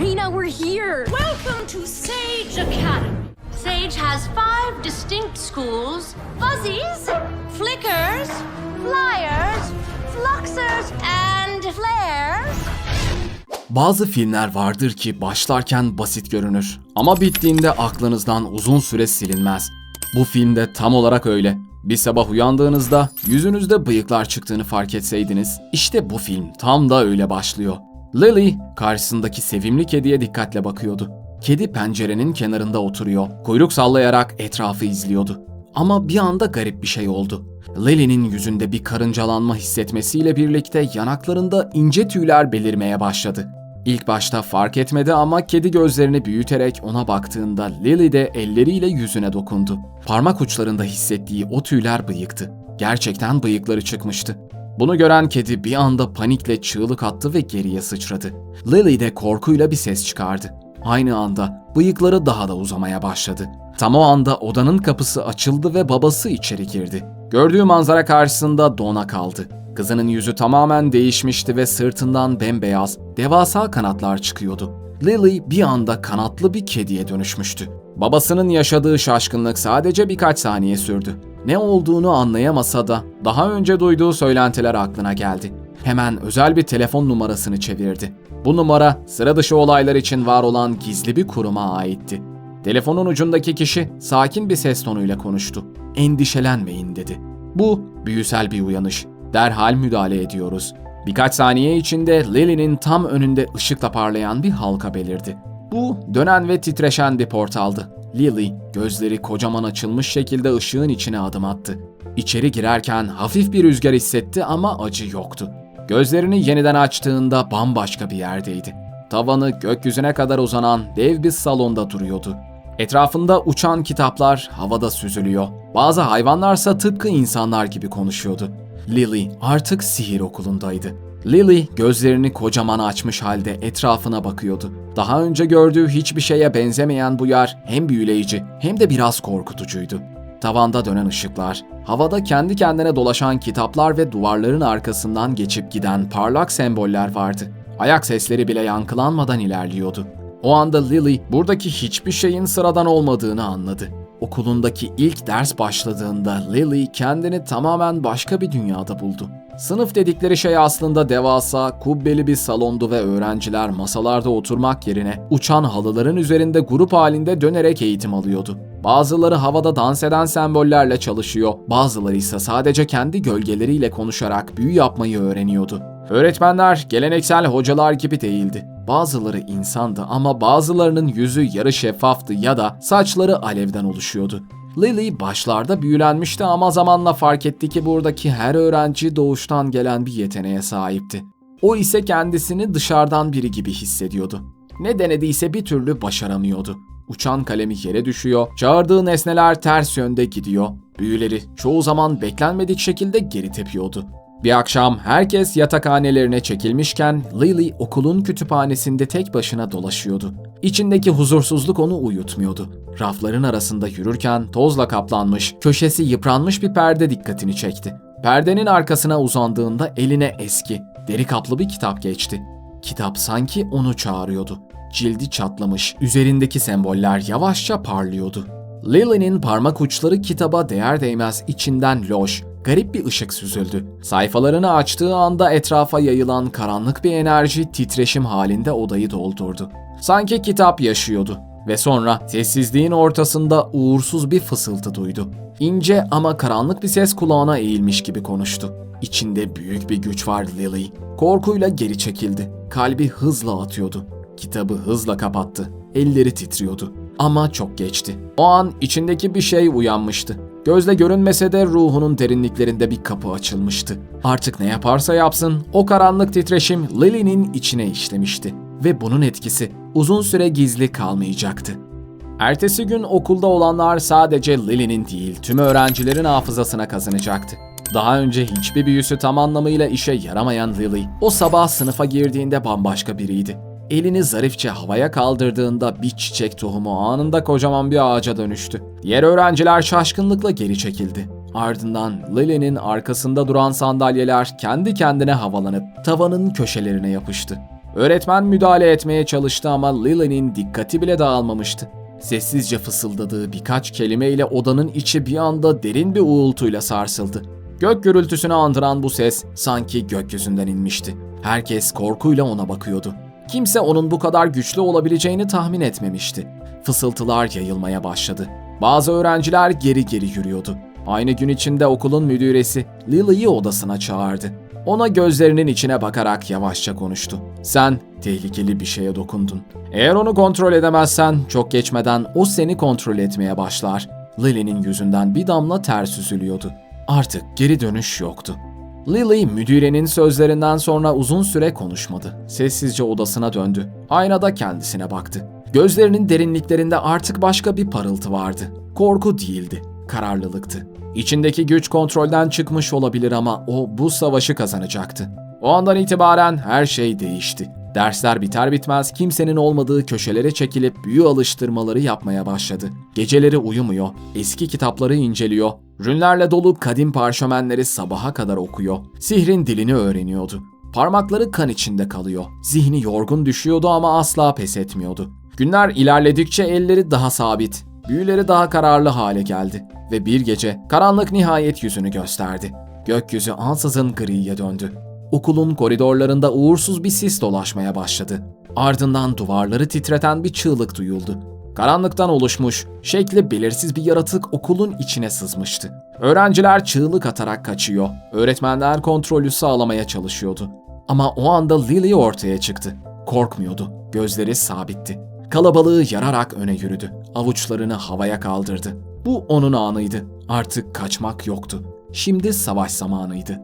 Sabrina, we're here. Welcome to Sage Academy. Sage has five distinct schools Fuzzies, Flickers, Flyers, Fluxers, and Flares. Bazı filmler vardır ki başlarken basit görünür ama bittiğinde aklınızdan uzun süre silinmez. Bu filmde tam olarak öyle. Bir sabah uyandığınızda yüzünüzde bıyıklar çıktığını fark etseydiniz, işte bu film tam da öyle başlıyor. Lily karşısındaki sevimli kediye dikkatle bakıyordu. Kedi pencerenin kenarında oturuyor, kuyruk sallayarak etrafı izliyordu. Ama bir anda garip bir şey oldu. Lily'nin yüzünde bir karıncalanma hissetmesiyle birlikte yanaklarında ince tüyler belirmeye başladı. İlk başta fark etmedi ama kedi gözlerini büyüterek ona baktığında Lily de elleriyle yüzüne dokundu. Parmak uçlarında hissettiği o tüyler bıyıktı. Gerçekten bıyıkları çıkmıştı. Bunu gören kedi bir anda panikle çığlık attı ve geriye sıçradı. Lily de korkuyla bir ses çıkardı. Aynı anda bıyıkları daha da uzamaya başladı. Tam o anda odanın kapısı açıldı ve babası içeri girdi. Gördüğü manzara karşısında dona kaldı. Kızının yüzü tamamen değişmişti ve sırtından bembeyaz, devasa kanatlar çıkıyordu. Lily bir anda kanatlı bir kediye dönüşmüştü. Babasının yaşadığı şaşkınlık sadece birkaç saniye sürdü. Ne olduğunu anlayamasa da daha önce duyduğu söylentiler aklına geldi. Hemen özel bir telefon numarasını çevirdi. Bu numara sıra dışı olaylar için var olan gizli bir kuruma aitti. Telefonun ucundaki kişi sakin bir ses tonuyla konuştu. Endişelenmeyin dedi. Bu büyüsel bir uyanış. Derhal müdahale ediyoruz. Birkaç saniye içinde Lily'nin tam önünde ışıkla parlayan bir halka belirdi. Bu dönen ve titreşen bir portaldı. Lily gözleri kocaman açılmış şekilde ışığın içine adım attı. İçeri girerken hafif bir rüzgar hissetti ama acı yoktu. Gözlerini yeniden açtığında bambaşka bir yerdeydi. Tavanı gökyüzüne kadar uzanan dev bir salonda duruyordu. Etrafında uçan kitaplar havada süzülüyor. Bazı hayvanlarsa tıpkı insanlar gibi konuşuyordu. Lily artık sihir okulundaydı. Lily gözlerini kocaman açmış halde etrafına bakıyordu. Daha önce gördüğü hiçbir şeye benzemeyen bu yer hem büyüleyici hem de biraz korkutucuydu. Tavanda dönen ışıklar, havada kendi kendine dolaşan kitaplar ve duvarların arkasından geçip giden parlak semboller vardı. Ayak sesleri bile yankılanmadan ilerliyordu. O anda Lily buradaki hiçbir şeyin sıradan olmadığını anladı. Okulundaki ilk ders başladığında Lily kendini tamamen başka bir dünyada buldu. Sınıf dedikleri şey aslında devasa, kubbeli bir salondu ve öğrenciler masalarda oturmak yerine uçan halıların üzerinde grup halinde dönerek eğitim alıyordu. Bazıları havada dans eden sembollerle çalışıyor, bazıları ise sadece kendi gölgeleriyle konuşarak büyü yapmayı öğreniyordu. Öğretmenler geleneksel hocalar gibi değildi. Bazıları insandı ama bazılarının yüzü yarı şeffaftı ya da saçları alevden oluşuyordu. Lily başlarda büyülenmişti ama zamanla fark etti ki buradaki her öğrenci doğuştan gelen bir yeteneğe sahipti. O ise kendisini dışarıdan biri gibi hissediyordu. Ne denediyse bir türlü başaramıyordu. Uçan kalemi yere düşüyor, çağırdığı nesneler ters yönde gidiyor, büyüleri çoğu zaman beklenmedik şekilde geri tepiyordu. Bir akşam herkes yatakhanelerine çekilmişken Lily okulun kütüphanesinde tek başına dolaşıyordu. İçindeki huzursuzluk onu uyutmuyordu. Rafların arasında yürürken tozla kaplanmış, köşesi yıpranmış bir perde dikkatini çekti. Perdenin arkasına uzandığında eline eski, deri kaplı bir kitap geçti. Kitap sanki onu çağırıyordu. Cildi çatlamış, üzerindeki semboller yavaşça parlıyordu. Lily'nin parmak uçları kitaba değer değmez içinden loş, garip bir ışık süzüldü. Sayfalarını açtığı anda etrafa yayılan karanlık bir enerji titreşim halinde odayı doldurdu. Sanki kitap yaşıyordu ve sonra sessizliğin ortasında uğursuz bir fısıltı duydu. İnce ama karanlık bir ses kulağına eğilmiş gibi konuştu. İçinde büyük bir güç vardı Lily. Korkuyla geri çekildi. Kalbi hızla atıyordu. Kitabı hızla kapattı. Elleri titriyordu. Ama çok geçti. O an içindeki bir şey uyanmıştı. Gözle görünmese de ruhunun derinliklerinde bir kapı açılmıştı. Artık ne yaparsa yapsın o karanlık titreşim Lily'nin içine işlemişti. Ve bunun etkisi uzun süre gizli kalmayacaktı. Ertesi gün okulda olanlar sadece Lily'nin değil tüm öğrencilerin hafızasına kazanacaktı. Daha önce hiçbir büyüsü tam anlamıyla işe yaramayan Lily, o sabah sınıfa girdiğinde bambaşka biriydi. Elini zarifçe havaya kaldırdığında bir çiçek tohumu anında kocaman bir ağaca dönüştü. Diğer öğrenciler şaşkınlıkla geri çekildi. Ardından Lily'nin arkasında duran sandalyeler kendi kendine havalanıp tavanın köşelerine yapıştı. Öğretmen müdahale etmeye çalıştı ama Lily'nin dikkati bile dağılmamıştı. Sessizce fısıldadığı birkaç kelimeyle odanın içi bir anda derin bir uğultuyla sarsıldı. Gök gürültüsünü andıran bu ses sanki gökyüzünden inmişti. Herkes korkuyla ona bakıyordu. Kimse onun bu kadar güçlü olabileceğini tahmin etmemişti. Fısıltılar yayılmaya başladı. Bazı öğrenciler geri geri yürüyordu. Aynı gün içinde okulun müdüresi Lily'yi odasına çağırdı. Ona gözlerinin içine bakarak yavaşça konuştu. Sen tehlikeli bir şeye dokundun. Eğer onu kontrol edemezsen çok geçmeden o seni kontrol etmeye başlar. Lily'nin yüzünden bir damla ter süzülüyordu. Artık geri dönüş yoktu. Lily müdürenin sözlerinden sonra uzun süre konuşmadı. Sessizce odasına döndü. Aynada kendisine baktı. Gözlerinin derinliklerinde artık başka bir parıltı vardı. Korku değildi, kararlılıktı. İçindeki güç kontrolden çıkmış olabilir ama o bu savaşı kazanacaktı. O andan itibaren her şey değişti. Dersler biter bitmez kimsenin olmadığı köşelere çekilip büyü alıştırmaları yapmaya başladı. Geceleri uyumuyor, eski kitapları inceliyor, rünlerle dolu kadim parşömenleri sabaha kadar okuyor, sihrin dilini öğreniyordu. Parmakları kan içinde kalıyor, zihni yorgun düşüyordu ama asla pes etmiyordu. Günler ilerledikçe elleri daha sabit, büyüleri daha kararlı hale geldi ve bir gece karanlık nihayet yüzünü gösterdi. Gökyüzü ansızın griye döndü. Okulun koridorlarında uğursuz bir sis dolaşmaya başladı. Ardından duvarları titreten bir çığlık duyuldu. Karanlıktan oluşmuş, şekli belirsiz bir yaratık okulun içine sızmıştı. Öğrenciler çığlık atarak kaçıyor, öğretmenler kontrolü sağlamaya çalışıyordu. Ama o anda Lily ortaya çıktı. Korkmuyordu, gözleri sabitti. Kalabalığı yararak öne yürüdü. Avuçlarını havaya kaldırdı. Bu onun anıydı. Artık kaçmak yoktu. Şimdi savaş zamanıydı.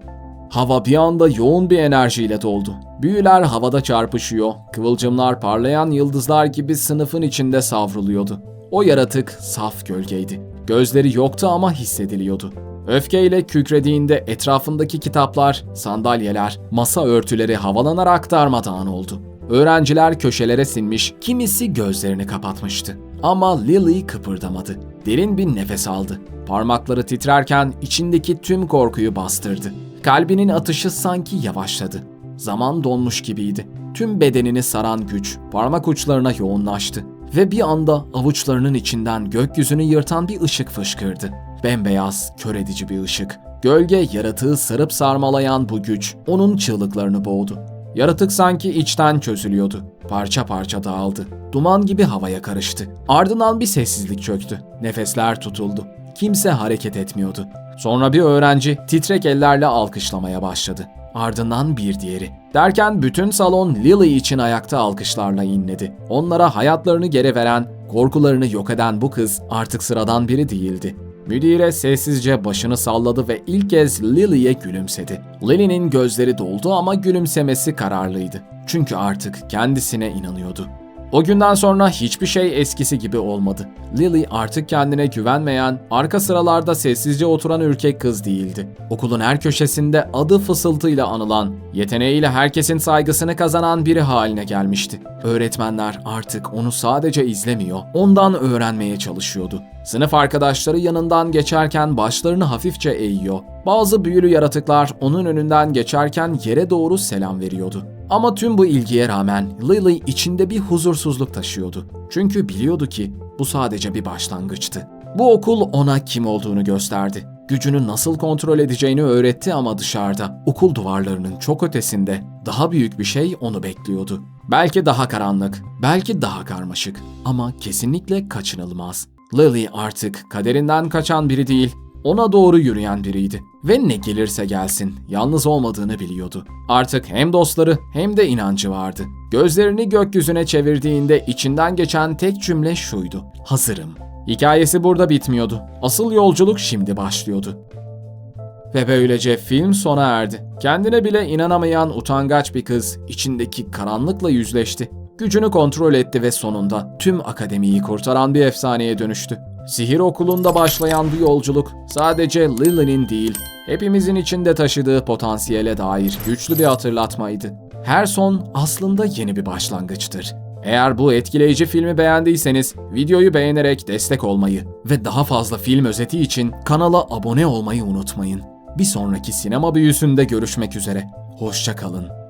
Hava bir anda yoğun bir enerjiyle doldu. Büyüler havada çarpışıyor, kıvılcımlar parlayan yıldızlar gibi sınıfın içinde savruluyordu. O yaratık saf gölgeydi. Gözleri yoktu ama hissediliyordu. Öfkeyle kükrediğinde etrafındaki kitaplar, sandalyeler, masa örtüleri havalanarak darmadağın oldu. Öğrenciler köşelere sinmiş, kimisi gözlerini kapatmıştı. Ama Lily kıpırdamadı. Derin bir nefes aldı. Parmakları titrerken içindeki tüm korkuyu bastırdı. Kalbinin atışı sanki yavaşladı. Zaman donmuş gibiydi. Tüm bedenini saran güç parmak uçlarına yoğunlaştı ve bir anda avuçlarının içinden gökyüzünü yırtan bir ışık fışkırdı. Bembeyaz, kör edici bir ışık. Gölge yaratığı sarıp sarmalayan bu güç onun çığlıklarını boğdu. Yaratık sanki içten çözülüyordu. Parça parça dağıldı. Duman gibi havaya karıştı. Ardından bir sessizlik çöktü. Nefesler tutuldu. Kimse hareket etmiyordu. Sonra bir öğrenci titrek ellerle alkışlamaya başladı. Ardından bir diğeri. Derken bütün salon Lily için ayakta alkışlarla inledi. Onlara hayatlarını geri veren, korkularını yok eden bu kız artık sıradan biri değildi. Müdire sessizce başını salladı ve ilk kez Lily'ye gülümsedi. Lily'nin gözleri doldu ama gülümsemesi kararlıydı. Çünkü artık kendisine inanıyordu. O günden sonra hiçbir şey eskisi gibi olmadı. Lily artık kendine güvenmeyen, arka sıralarda sessizce oturan ürkek kız değildi. Okulun her köşesinde adı fısıltıyla anılan, yeteneğiyle herkesin saygısını kazanan biri haline gelmişti. Öğretmenler artık onu sadece izlemiyor, ondan öğrenmeye çalışıyordu. Sınıf arkadaşları yanından geçerken başlarını hafifçe eğiyor. Bazı büyülü yaratıklar onun önünden geçerken yere doğru selam veriyordu. Ama tüm bu ilgiye rağmen Lily içinde bir huzursuzluk taşıyordu. Çünkü biliyordu ki bu sadece bir başlangıçtı. Bu okul ona kim olduğunu gösterdi. Gücünü nasıl kontrol edeceğini öğretti ama dışarıda, okul duvarlarının çok ötesinde daha büyük bir şey onu bekliyordu. Belki daha karanlık, belki daha karmaşık ama kesinlikle kaçınılmaz. Lily artık kaderinden kaçan biri değil, ona doğru yürüyen biriydi. Ve ne gelirse gelsin, yalnız olmadığını biliyordu. Artık hem dostları hem de inancı vardı. Gözlerini gökyüzüne çevirdiğinde içinden geçen tek cümle şuydu. Hazırım. Hikayesi burada bitmiyordu. Asıl yolculuk şimdi başlıyordu. Ve böylece film sona erdi. Kendine bile inanamayan utangaç bir kız içindeki karanlıkla yüzleşti. Gücünü kontrol etti ve sonunda tüm akademiyi kurtaran bir efsaneye dönüştü. Sihir okulunda başlayan bu yolculuk sadece Lily'nin değil, hepimizin içinde taşıdığı potansiyele dair güçlü bir hatırlatmaydı. Her son aslında yeni bir başlangıçtır. Eğer bu etkileyici filmi beğendiyseniz videoyu beğenerek destek olmayı ve daha fazla film özeti için kanala abone olmayı unutmayın. Bir sonraki sinema büyüsünde görüşmek üzere. Hoşça kalın.